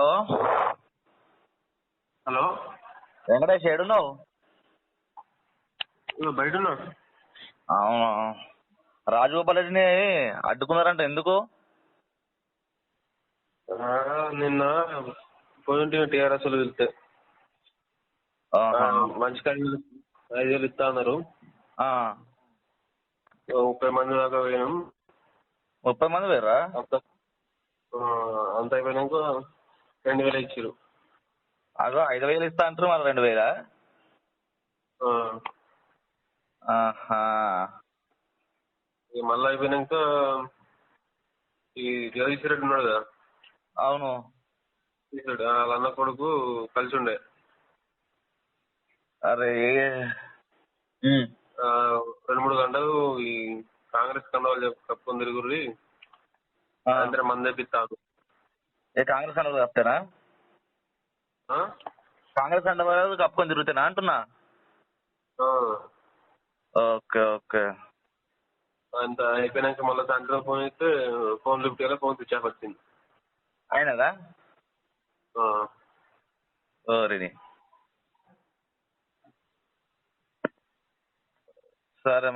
Hello. Hello. Venkatesh ఏడున్నావు? బయట ఉన్నా అవును? రాజగోపాల్ రెడ్డిని అడ్డుకున్నారంట ఎందుకు? నిన్న పోయింటి టీఆర్ఎస్ వెళ్తే. మంచి వేలు ఐదు వేలు ఇస్తా అన్నారు. ముప్పై మంది దాకా పోయినాం. ముప్పై మంది ఆ, అంత అయిపోయినాక రెండు వేలు ఇచ్చారు అదో ఐదు వేలు ఇస్తా అంటారు మరి రెండు వేలా? ఆహా. ఇక మళ్ళీ అయిపోయినాక ఈ జగదీష్ రెడ్డి ఉన్నాడు కదా? అవును. తీసాడు. వాళ్ళ అన్న కొడుకు కలిసి ఉండే. అరే. ఉమ్. ఆ, రెండు మూడు గంటలు ఈ కాంగ్రెస్ కండవాళ్ళు చెప్పి కప్పుకొని తిరుగుర్రి ఆ. సాయంత్రం మంది తెప్పిస్తాను ఏ కాంగ్రెస్ అండ కప్తానా కాంగ్రెస్ అండ కప్పుకొని తిరుగుతానా అంటున్నా? Okay okay. అంత అయిపోయినాక మళ్ళీ సాయంత్రం ఫోన్ చేస్తే ఫోన్ లిఫ్ట్ చేయాలి ఫోన్ స్విచ్ ఆఫ్ వచ్చింది. అయినదా. ఓరిని సరే